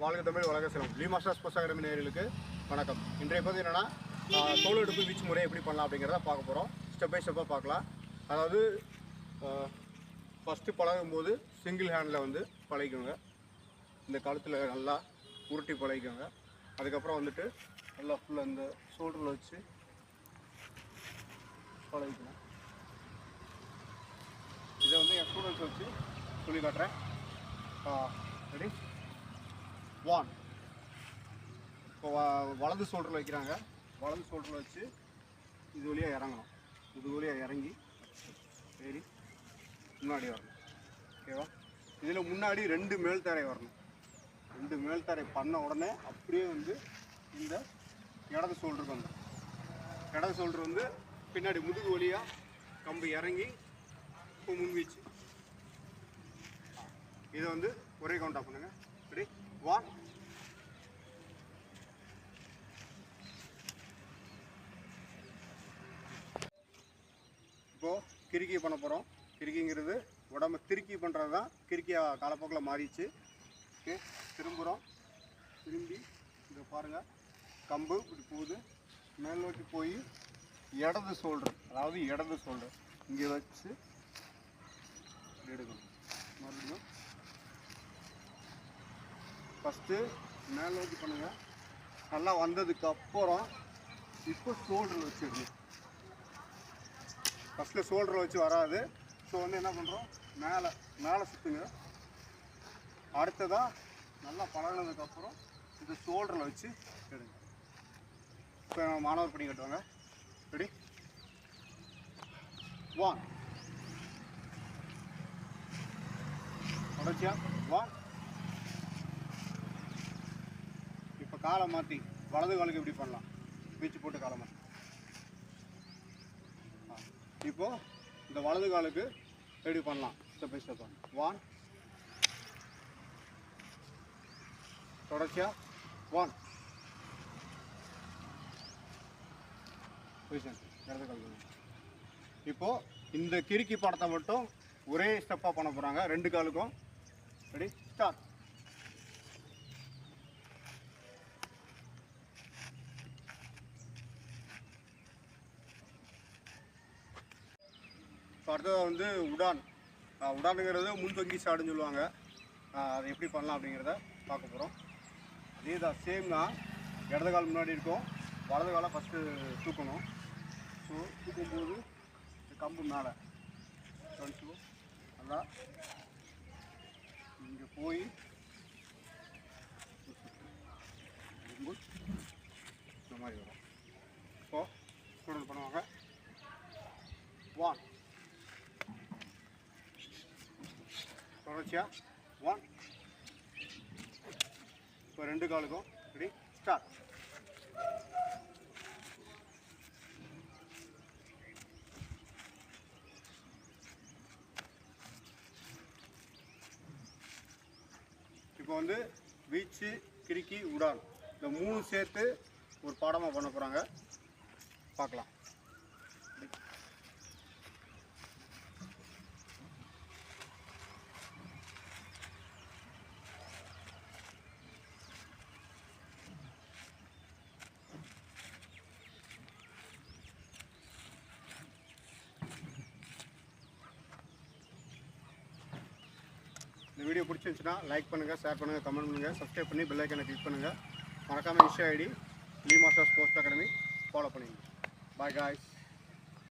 வாழ்க தமிழ் வழக்க செல்வம். லீ மாஸ்டர் ஸ்போர்ட்ஸ் அகாடமி வணக்கம். இன்றைய பதிவு என்னென்னா தோல் எடுப்பு வீச்சு முறை எப்படி பண்ணலாம் அப்படிங்கிறத பார்க்க போகிறோம் ஸ்டெப் பை ஸ்டெப்பாக பார்க்கலாம். அதாவது ஃபஸ்ட்டு பழகும் போது சிங்கிள் ஹேண்டில் வந்து பழகிக்கோங்க. இந்த காலத்தில் நல்லா உருட்டி பழகிக்கோங்க. அதுக்கப்புறம் வந்துட்டு நல்லா ஃபுல்லாக இந்த ஷோல்டரில் வச்சு பழகிக்கலாம். இதை வந்து என் ஸ்டூடெண்ட்ஸ் வச்சு சொல்லி காட்டுறேன். ரெடி ஒன் இப்போ வ- வலது ஷோல்டரில் வைக்கிறாங்க. வலது ஷோல்டரில் வச்சு இது வழியாக இறங்கணும். இது வழியாக இறங்கி சரி முன்னாடி வரணும். ஓகேவா இதில் முன்னாடி ரெண்டு மேல்தரை வரணும். ரெண்டு மேல்தரை பண்ண உடனே அப்படியே வந்து இந்த இடது ஷோல்டருக்கு வந்துடும். இடது ஷோல்டர் வந்து பின்னாடி முதுகு வழியாக கம்பு இறங்கி இப்போ முன்வீச்சு இதை வந்து ஒரே கவுண்டாக பண்ணுங்கள் ரெடி ஒன் இப்போ கிறுக்கி பண்ண போகிறோம் கிறுக்கிங்கிறது உடம்ப திருக்கி பண்ணுறது தான். கிறுக்கியாக காலப்போக்கில் மாறிடுச்சு. ஓகே திரும்புகிறோம் திரும்பி இதை பாருங்கள் கம்பு இப்படி போகுது. மேல் நோக்கி போய் இடது சோல்டர் அதாவது இடது சோல்டர் இங்கே வச்சு ஃபஸ்ட்டு மேலே நோக்கி பண்ணுங்கள் நல்லா வந்ததுக்கு அப்புறம் இப்போ ஷோல்டரில் வச்சிடணும் ஃபஸ்ட்டில் ஷோல்டரில் வச்சு வராது. ஸோ வந்து என்ன பண்ணுறோம் மேலே மேலே சுற்றுங்க அடுத்ததாக நல்லா பழகினதுக்கப்புறம் இது ஷோல்டரில் வச்சு எடுங்க. இப்போ மாணவர் பண்ணி கட்டுவாங்க. ரெடி ஒன் தொடர்ச்சியா? ஒன் இப்போ காலை மாற்றி வலது காலுக்கு எப்படி பண்ணலாம்? பீச்சு போட்டு காலை மாற்றி இப்போது இந்த வலது காலுக்கு எப்படி பண்ணலாம்? ஸ்டெப் பை ஸ்டெப் ஒன் தொடர்ச்சியாக ஒன் பொசிஷன் இடது காலுக்கு இப்போ இந்த கிறுக்கி படத்தை மட்டும் ஒரே ஸ்டெப்பாக பண்ண போகிறாங்க ரெண்டு காலுக்கும். ரெடி ஸ்டார்ட் இப்போ அடுத்தது வந்து உடான். உடானுங்கிறது முன்தொங்கி சாடுன்னு சொல்லுவாங்க. அதை எப்படி பண்ணலாம் அப்படிங்கிறத பார்க்க போகிறோம் அதே தான் சேம் தான். இடது கால் முன்னாடி இருக்கும். வலது காலை ஃபஸ்ட்டு தூக்கணும். ஸோ தூக்கும்போது கம்பு மேலே. நல்லா. இங்கே போய் தொடர்ச்சியா ஒன் இப்போ ரெண்டு காலுக்கும். ரெடி ஸ்டார்ட் இப்போ வந்து வீச்சு கிறுக்கி உடான். இந்த மூணு சேர்த்து ஒரு பாடமாக பண்ண போகிறாங்க பார்க்கலாம். வீடியோ பிடிச்சிருந்துச்சுன்னா லைக் பண்ணுங்கள் ஷேர் பண்ணுங்கள் கமெண்ட் பண்ணுங்கள் சப்ஸ்கிரைப் பண்ணி பெல் ஐக்கனை கிளிக் பண்ணுங்கள் மறக்காமல் Insta ID Lee master sports academy follow பண்ணிடுங்க பாய் காய்ஸ்